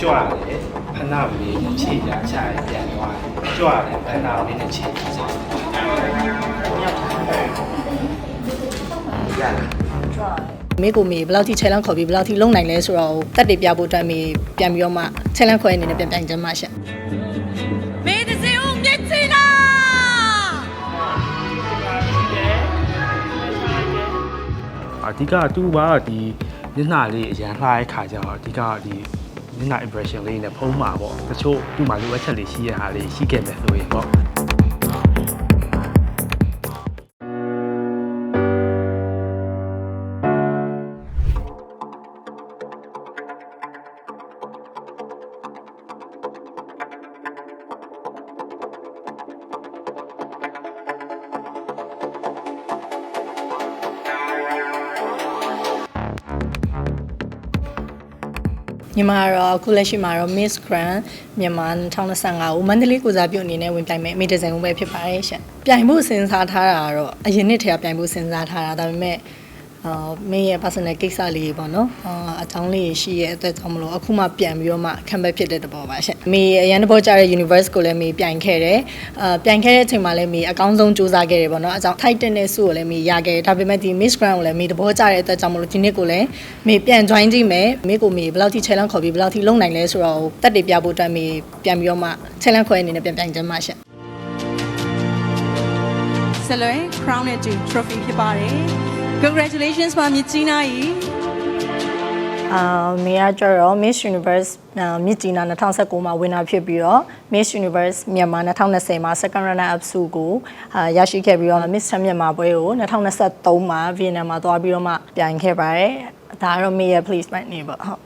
ကြွတယ်ခဏလေးနဲ့ခြေချချပြန်သွားကြွတယ်ခဏလေးနဲ့ခြေချချရမေကိုမေဘယ်လောက်ထိ challenge ခေါ်ပြီးဘယ်လောက်ထိလုံနိုင်လဲဆိုတော့တက်တွေပြဖို့အတွက်မေပြန်ပြီးတော့မှ challenge ခွဲအနေနဲ့ပြန်ပြန်ကြမှာရှင့်မေဒီစီဦးမြင့်ချီလာအဓိကသူ့ဘာဒီမျက်နှာလေးအရန်လှတဲ့ခါကျတော့အဓိကဒီ မျက်နှာ impression လေးနဲ့ဖုံးမှာပေါ့တချို့သူ့မှာလိုအပ်ချက်လေးရှိရတာလေးရှိခဲ့မယ်ဆိုရင်ပေါ့ ညီမကတော့အခုလက်ရှိမှာတော့ Miss Grand မြန်မာ2025ကိုမန္တလေးကိုစားပြုအနေနဲ့ဝင်ပြိုင်မယ်အမေဒီဇိုင်ဝင်ပဲဖြစ်ပါတယ်ရှင့်ပြိုင်ဖို့စဉ်းစားထားတာကတော့အရင်နှစ်ထဲကပြိုင်ဖို့စဉ်းစားထားတာဒါပေမဲ့ အာမင်းရဲ့ personal ကိစ္စလေးတွေပေါ့နော်အာအကြောင်းလေးရှိရဲ့အတွက်ကြောင့်မလို့အခုမှပြန်ပြီးတော့မှခံဘက်ဖြစ်တဲ့တဘောပါရှင့်မေအရန်တဘောကြတဲ့ universe ကိုလည်းမေပြိုင်ခဲ့တယ်အာပြိုင်ခဲ့တဲ့အချိန်မှာလည်းမေအကောင်းဆုံးစူးစမ်းခဲ့တယ်ပေါ့နော်အကြောင်း Titan နဲ့ဆုကိုလည်းမေရခဲ့တယ်ဒါပေမဲ့ဒီ Miss Grand ကိုလည်းမေတဘောကြတဲ့အတွက်ကြောင့်မလို့ဒီနှစ်ကိုလည်းမေပြန် join ကြည့်မယ်မေကိုမေဘယ်လောက်ထိ challenge ခေါ်ပြီးဘယ်လောက်ထိလုံနိုင်လဲဆိုတော့တက်တည်ပြဖို့အတွက်မေပြန်ပြီးတော့မှ challenge ခေါ်ရအနေနဲ့ပြန်ပြန်ကြမှာရှင့်ဆလွဲ crown နဲ့တူ trophy ဖြစ်ပါတယ် congratulations ပါမြစ်ကြီးနားကြီးအာမေကကျတော့ Miss Universe အာမြစ်ကြီးနာ2019မှာ winner ဖြစ်ပြီးတော့ Miss Universe မြန်မာ2020မှာ second runner up ဆုကိုအာရရှိခဲ့ပြီးတော့ Miss မြန်မာပွဲကို2023မှာ Vietnam မှာသွားပြီးတော့မှပြိုင်ခဲ့ပါတယ်ဒါကတော့မေရဲ့ placement နေပေါ့ဟုတ်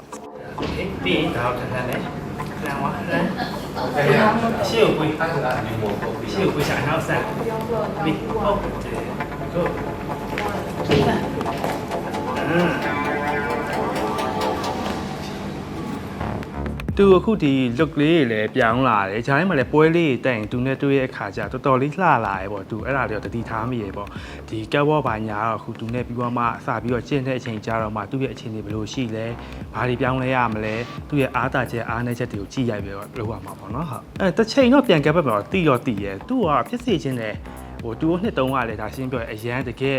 ပြီးရင်တော့ထန်ထန်လေးလမ်းဝါလမ်းရှေ့ကိုကိုအဲ့ဒါမျိုးပေါ့ရှေ့ကိုကိုရှာနောက်ဆက်ပြီးဟုတ်ကို သူအခုဒီ look လေးတွေလည်းပြောင်းလာတယ်။ဂျာထဲမှာလည်းပွဲလေးတွေတက်ရင်သူနဲ့တွေ့ရဲ့အခါကျတော်တော်လေးလှလာရဲပေါ့။သူအဲ့ဒါလေးတော့တတိထားမိရဲပေါ့။ဒီကက်ဝေါ်ဘာညာတော့အခုသူနဲ့ပြီးတော့မှအစပြီးတော့ကျင့်တဲ့အချိန်ကြာတော့မှသူ့ရဲ့အခြေအနေဘယ်လိုရှိလဲ။ဘာတွေပြောင်းလဲရမလဲ။သူ့ရဲ့အားတာချက်အားနည်းချက်တွေကိုကြည့်ရိုက်ပြီးတော့လုပ်ရမှာပေါ့နော်။ဟုတ်။အဲတစ်ချိန်တော့ပြန်ကက်ဘက်မှာတော့တီတော့တီရဲ။သူကဖြစ်စေခြင်းနဲ့ဟိုသူ့ကိုနှစ်တုံးကလည်းဒါရှင်းပြောအရန်တကယ်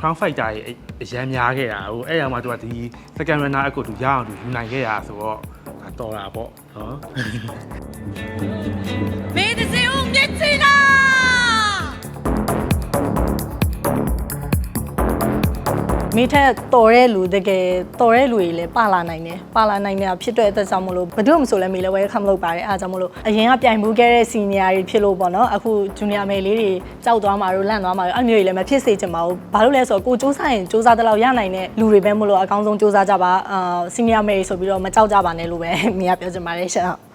Crown Fighter ရဲ့အရန်များခဲ့တာဟိုအဲ့ရမှာသူကဒီ Second Runner အကုတ်သူရအောင်သူယူနိုင်ခဲ့တာဆိုတော့တော်တာပေါ့နော်မေးတစေဦးမြင့်စီလာ မိထက်တော်တဲ့လူတကယ်တော်တဲ့လူတွေလည်းပါလာနိုင်တယ်ပါလာနိုင်တာဖြစ်တဲ့အတွက်ကြောင့်မလို့ဘယ်သူမှမဆိုလဲမေလည်း welcome လုပ်ပါတယ်အားကြောင့်မလို့အရင်ကပြိုင်မှုခဲ့တဲ့ senior တွေဖြစ်လို့ပေါ့နော်အခု junior မေလေးတွေကြောက်သွားမှာတို့လန့်သွားမှာတို့အဲ့မျိုးတွေလည်းမဖြစ်စေချင်ပါဘူးဘာလို့လဲဆိုတော့ကိုစူးစမ်းရင်စူးစမ်းတဲ့လောက်ရနိုင်တဲ့လူတွေပဲမလို့အကောင်းဆုံးစူးစမ်းကြပါအာ senior မေတွေဆိုပြီးတော့မကြောက်ကြပါနဲ့လို့ပဲမေကပြောချင်ပါတယ်ရှင့်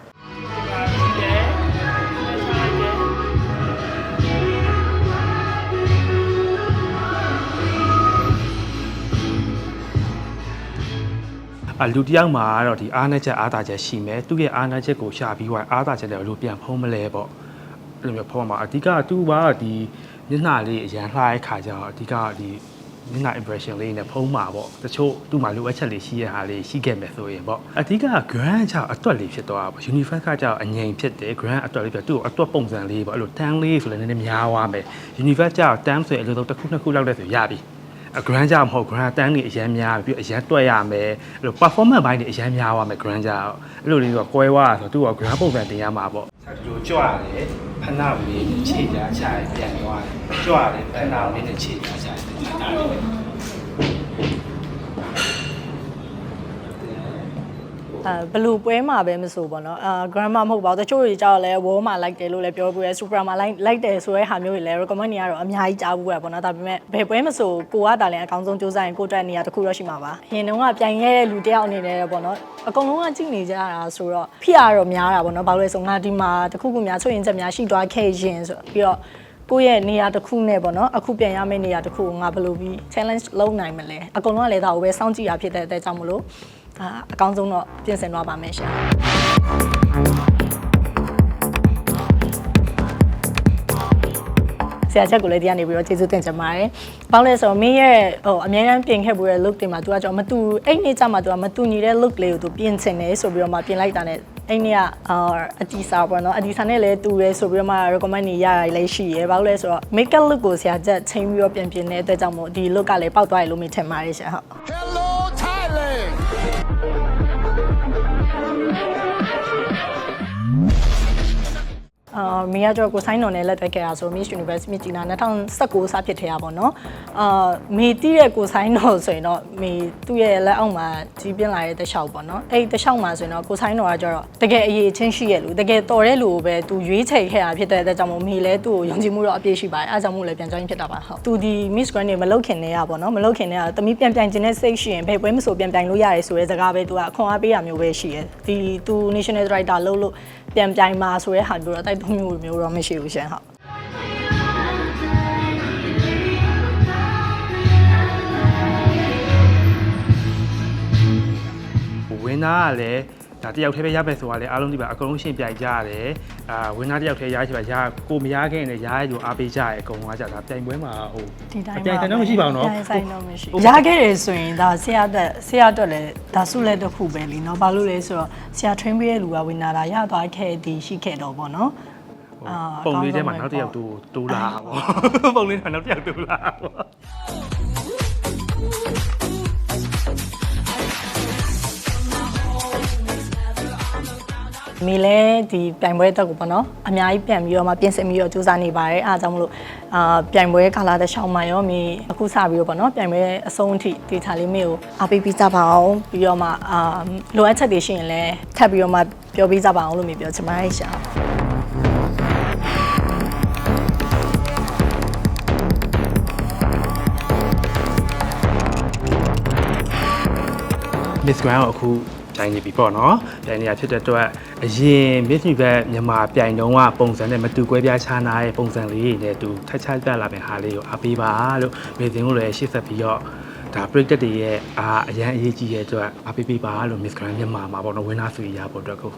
အလူတယောက်မှာတော့ဒီအားနည်းချက်အားသာချက်ရှိမယ်သူ့ရဲ့အားနည်းချက်ကိုရှာပြီးတော့အားသာချက်တွေကိုပြန်ဖုံးမလဲပေါ့အဲ့လိုမျိုးဖုံးမှာအဓိကသူကဒီမျက်နှာလေးအရန်လှတဲ့ခါကျတော့အဓိကဒီမျက်နှာ impression လေးနဲ့ဖုံးမှာပေါ့တချို့သူ့မှာလိုအပ်ချက်လေးရှိရတာလေးရှိခဲ့မယ်ဆိုရင်ပေါ့အဓိက grand ကြောင့်အတွက်လေးဖြစ်သွားတာပေါ့ universe ကကြောင့်အငြိမ်ဖြစ်တယ် grand အတွက်လေးဖြစ်သူ့ကိုအတွက်ပုံစံလေးပေါ့အဲ့လို tan လေးဆိုလည်းနည်းနည်းများသွားမယ် universe ကြောင့် tan ဆိုရင်အလိုတော့တစ်ခုနှစ်ခုလောက်တဲ့ဆိုရပြီအ grand ကြမဟုတ် grand တန်းနေအရန်များပြီးအရန်တွက်ရမယ်အဲ့လို performance ဘိုင်းတွေအရန်များသွားမယ် grand ကြတော့အဲ့လိုလေးတော့ကွဲသွားတာဆိုတော့သူက grand ပုံစံတင်ရမှာပေါ့ဒီလိုကြွရတယ်ဖဏလေးနဲ့ခြေပြချရပြန်သွားတယ်ကြွရတယ်ဖဏလေးနဲ့ခြေပြချရပြန်သွားတယ် အဲဘလူပွဲမှာပဲမဆိုပေါ့နော်အာ grammar မဟုတ်ပါဘူးတချို့တွေကြောက်လဲ wall မှာ like တယ်လို့လည်းပြောပြရဲ super မှာ like like တယ်ဆိုတဲ့ဟာမျိုးတွေလည်း recommend နေရတော့အများကြီးကြားဘူးရပေါ့နော်ဒါပေမဲ့ဘယ်ပွဲမဆိုကိုကတာလည်းအကောင်းဆုံးစူးစမ်းရင်ကိုတက်နေရတစ်ခုတော့ရှိမှာပါအရင်တုန်းကပြိုင်ခဲ့တဲ့လူတစ်ယောက်အနေနဲ့ပေါ့နော်အကုန်လုံးကကြည့်နေကြတာဆိုတော့ဖြစ်ရတော့များတာပေါ့နော်ဘာလို့လဲဆိုငါဒီမှာတစ်ခုခုများချွတ်ရင်ချက်များရှိသွားခဲ့ရင်ဆိုပြီးတော့ကိုယ့်ရဲ့နေရာတစ်ခုနဲ့ပေါ့နော်အခုပြန်ရမယ့်နေရာတစ်ခုကိုငါဘယ်လိုပြီး challenge လုပ်နိုင်မလဲအကုန်လုံးကလည်းဒါကိုပဲစောင့်ကြည့်ရဖြစ်တဲ့အတွက်ကြောင့်မလို့ အာအကောင်းဆုံးတော့ပြင်ဆင်သွားပါမယ်ရှင်စ ဆရာချက်ကိုလည်းဒီကနေပြီးတော့ကျေးဇူးတင်ချင်ပါတယ်။ဘာလို့လဲဆိုတော့မင်းရဲ့ဟိုအများအားပြင်ခဲ့ဘူးတဲ့ look တွေမှာ तू ကကြောင့်မတူအဲ့နေ့ကျမှ तू ကမတူညီတဲ့ look လေးကို तू ပြင်ချင်တယ်ဆိုပြီးတော့မှပြင်လိုက်တာ ਨੇ အဲ့နေ့ကအာအတီစာပေါ့နော်အတီစာနဲ့လည်းတူရဲဆိုပြီးတော့မှ recommend နေရတာလည်းရှိရဲဘာလို့လဲဆိုတော့ makeup look ကိုဆရာချက်ချိန်ပြီးတော့ပြင်ပြင်တဲ့အတွက်ကြောင့်မို့ဒီ look ကလည်းပေါက်သွားရလို့မထင်ပါရဲ့ရှင်ဟုတ် အာမင်းကကြောကိုဆိုင်တော်နဲ့လက်တွဲခဲ့တာဆို Miss Universe Miss Gina 2019စဖြစ်ထဲရပါတော့အာမေတီးရဲ့ကိုဆိုင်တော်ဆိုရင်တော့မေသူ့ရဲ့လက်အောက်မှာကြီးပြင်းလာတဲ့တခြားပေါ့နော်အဲ့ဒီတခြားမှာဆိုရင်တော့ကိုဆိုင်တော်ကကျတော့တကယ်အရေးချင်းရှိရဲ့လူတကယ်တော်တဲ့လူကိုပဲသူရွေးချယ်ခဲ့တာဖြစ်တဲ့အတွက်ကြောင့်မို့မေလည်းသူ့ကိုယုံကြည်မှုတော့အပြည့်ရှိပါတယ်အဲဒါကြောင့်မို့လည်းပြန် join ဖြစ်တာပါဟုတ်သူဒီ Miss Grand နေမလုတ်ခင်နေရပါတော့မလုတ်ခင်နေရတမီးပြန်ပြန်ခြင်းနဲ့စိတ်ရှိရင်ဘယ်ပွဲမဆိုပြန်ပြန်လို့ရတယ်ဆိုတဲ့စကားပဲသူကခွန်အားပေးရမျိုးပဲရှိရဲ့ဒီသူ National Director လို့လို့ ပြန်ပြိုင်မှာဆိုတဲ့ဟာမျိုးတော့တိုက်တွန်းမျိုးမျိုးတော့မရှိဘူးရှင်ဟုတ်ဝင်းသားကလည်း ဒါတယောက်တည်းပဲရပဲဆိုတာလေအားလုံးဒီပါအကုန်လုံးရှင်းပြိုင်ကြရတယ်အာဝင်းသားတယောက်တည်းရရှိပါရကိုမရခဲ့ရင်လည်းရရလို့အားပေးကြရအကုန်လုံးကကြဒါပြိုင်ပွဲမှာဟို ဒီတိုင်း အပြိုင်ဆိုင်တော့မရှိပါဘူးနော် ပြိုင်ဆိုင်တော့မရှိရခဲ့တယ်ဆိုရင်ဒါဆရာတက်ဆရာတက်လည်းဒါစုလက်တစ်ခုပဲလीเนาะဘာလို့လဲဆိုတော့ဆရာ train ပေးတဲ့လူကဝင်လာတာရသွားခဲ့သည်ရှိခဲ့တော့ဗောနော် ပုံလေးထဲမှာနောက်တစ်ယောက်တိုးတိုးလာပေါ့ပုံလေးထဲမှာနောက်တစ်ယောက်တိုးလာပေါ့ မိလဲဒီပြိုင်ပွဲတက်ကိုပေါ့နော်အများကြီးပြန်ပြီးတော့မှပြင်ဆင်ပြီးတော့စူးစမ်းနေပါတယ်အားကြောင့်မလို့အာပြိုင်ပွဲကာလာတစ်ချောင်းမှရောမိအခုစပြီးတော့ပေါ့နော်ပြိုင်ပွဲအဆုံးအထိဒီထားလေးမိကိုအားပေးပြီးကြပါအောင်ပြီးတော့မှအာလိုအပ်ချက်တွေရှိရင်လည်းထပ်ပြီးတော့မှပြောပြီးကြပါအောင်လို့မိပြောချင်ပါတယ်ရှာ Miss Grand ကိုအခုပြိုင်နေပြီပေါ့နော်ပြိုင်နေရဖြစ်တဲ့အတွက် အရင် Miss Universe မြန်မာပြိုင်တုံးကပုံစံနဲ့မတူကွဲပြားခြားနားတဲ့ပုံစံလေးတွေနဲ့သူထက်ခြားပြလာတဲ့ဟာလေးကိုအားပေးပါလို့မေသင်ကိုလည်းရှေ့ဆက်ပြီးတော့ဒါပရိသတ်တွေရဲ့အားအရန်အရေးကြီးတဲ့အတွက်အားပေးပေးပါလို့ Miss Grand မြန်မာမှာပေါ့နော်ဝင်းသားဆွေရဖို့အတွက်ကို